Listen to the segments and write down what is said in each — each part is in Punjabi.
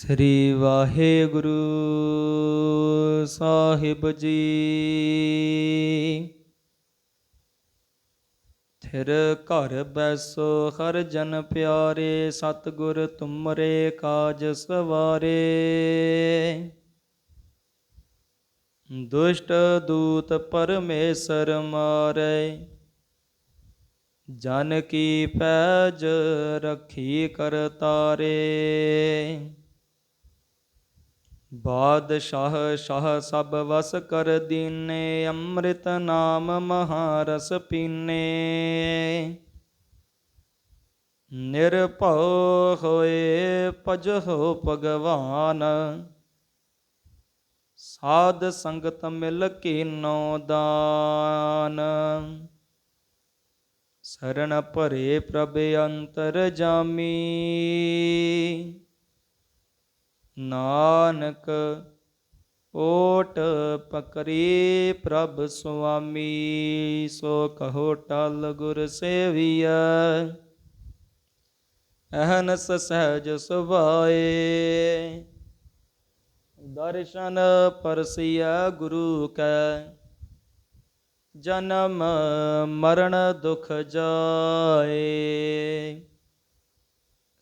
ਸ੍ਰੀ ਵਾਹਿਗੁਰੂ ਸਾਹਿਬ ਜੀ। ਥਿਰ ਘਰ ਬੈਸੋ ਹਰ ਜਨ ਪਿਆਰੇ, ਸਤਿਗੁਰ ਤੁਮਰੇ ਕਾਜ ਸਵਾਰੇ। ਦੁਸ਼ਟ ਦੂਤ ਪਰਮੇਸ਼ਰ ਮਾਰੇ, ਜਨ ਕੀ ਪੈਜ ਰਖੀ ਕਰਤਾਰੇ ਬਾਦਸ਼ਾਹ ਸ਼ਾਹ ਸਭ ਵਸ ਕਰ ਦੀਨੇ, ਅੰਮ੍ਰਿਤ ਨਾਮ ਮਹਾਰਸ ਪੀਨੇ। ਨਿਰਭਉ ਹੋਏ ਭਜਹੁ ਭਗਵਾਨ, ਸਾਧ ਸੰਗਤ ਮਿਲ ਕੀਨੋ ਦਾਨ। ਸਰਣ ਭਰੇ ਪ੍ਰਭ ਅੰਤਰ ਜਾਮੀ। ਨਾਨਕ ਓਟ ਪਕਰੀ ਪ੍ਰਭ ਸੁਆਮੀ, ਸੋ ਕਹੋ ਟਲ ਗੁਰ ਸੇਵੀਐ। ਅਹਨਸ ਸਹਿਜ ਸੁਭਾਏ। ਦਰਸ਼ਨ ਪਰਸਿਆ ਗੁਰੂ ਕੈ। ਜਨਮ ਮਰਨ ਦੁਖ ਜਾਏ।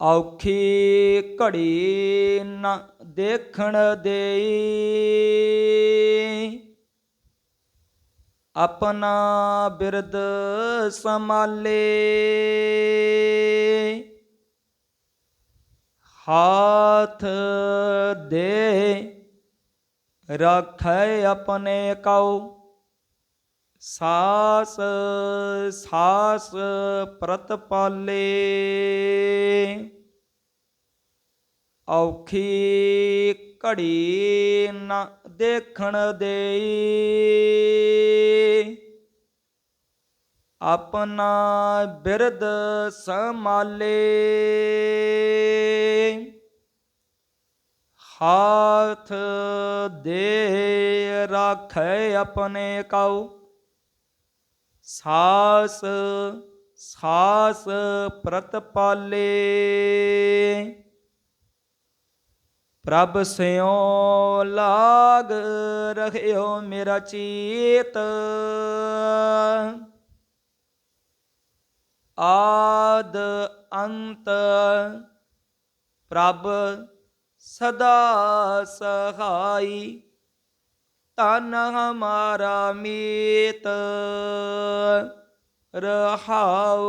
ਔਖੀ ਘੜੀ ਨਾ ਦੇਖਣ ਦੇਈ। ਆਪਣਾ ਬਿਰਦ ਸੰਭਾਲੇ। ਹਾਥ ਦੇ ਰਖੈ ਆਪਣੇ ਕਉ। ਸਾਸ ਸਾਸ ਪ੍ਰਤਪਾਲੇ ਔਖੀ ਘੜੀ ਨਾ ਦੇਖਣ ਦੇਈ। ਆਪਣਾ ਬਿਰਦ ਸੰਭਾਲੇ। ਹਾਥ ਦੇ ਰਾਖੈ ਆਪਣੇ ਕਉ। ਸਾਸ ਸਾਸ ਪ੍ਰਤਪਾਲੇ ਪ੍ਰਭ ਸਿਉ ਲਾਗ ਰਹਿਓ ਮੇਰਾ ਚੀਤ। ਆਦ ਅੰਤ ਪ੍ਰਭ ਸਦਾ ਸਹਾਈ। ਤਨ ਹਮਾਰਾ ਮੀਤ ਰਹਾਉ।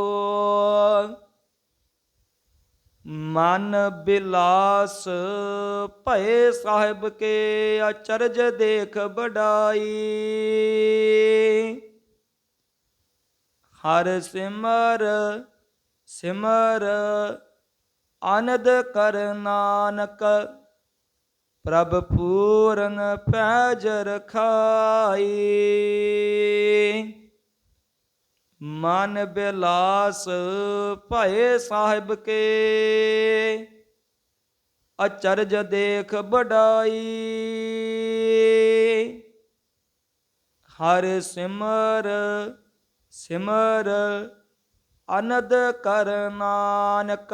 ਮਨ ਬਿਲਾਸ ਭਏ ਸਾਹਿਬ ਕੇ ਅਚਰਜ ਦੇਖ ਬੜਾਈ ਹਰ ਸਿਮਰ ਸਿਮਰ, ਆਨੰਦ ਕਰ ਨਾਨਕ ਪ੍ਰਭ ਪੂਰਨ ਪੈਜ ਰਖਾਈ ਮਨ ਬਿਲਾਸ ਭਏ ਸਾਹਿਬ ਕੇ। ਅਚਰਜ ਦੇਖ ਬੜਾਈ ਹਰ ਸਿਮਰ ਸਿਮਰ, ਅਨਦ ਕਰ ਨਾਨਕ।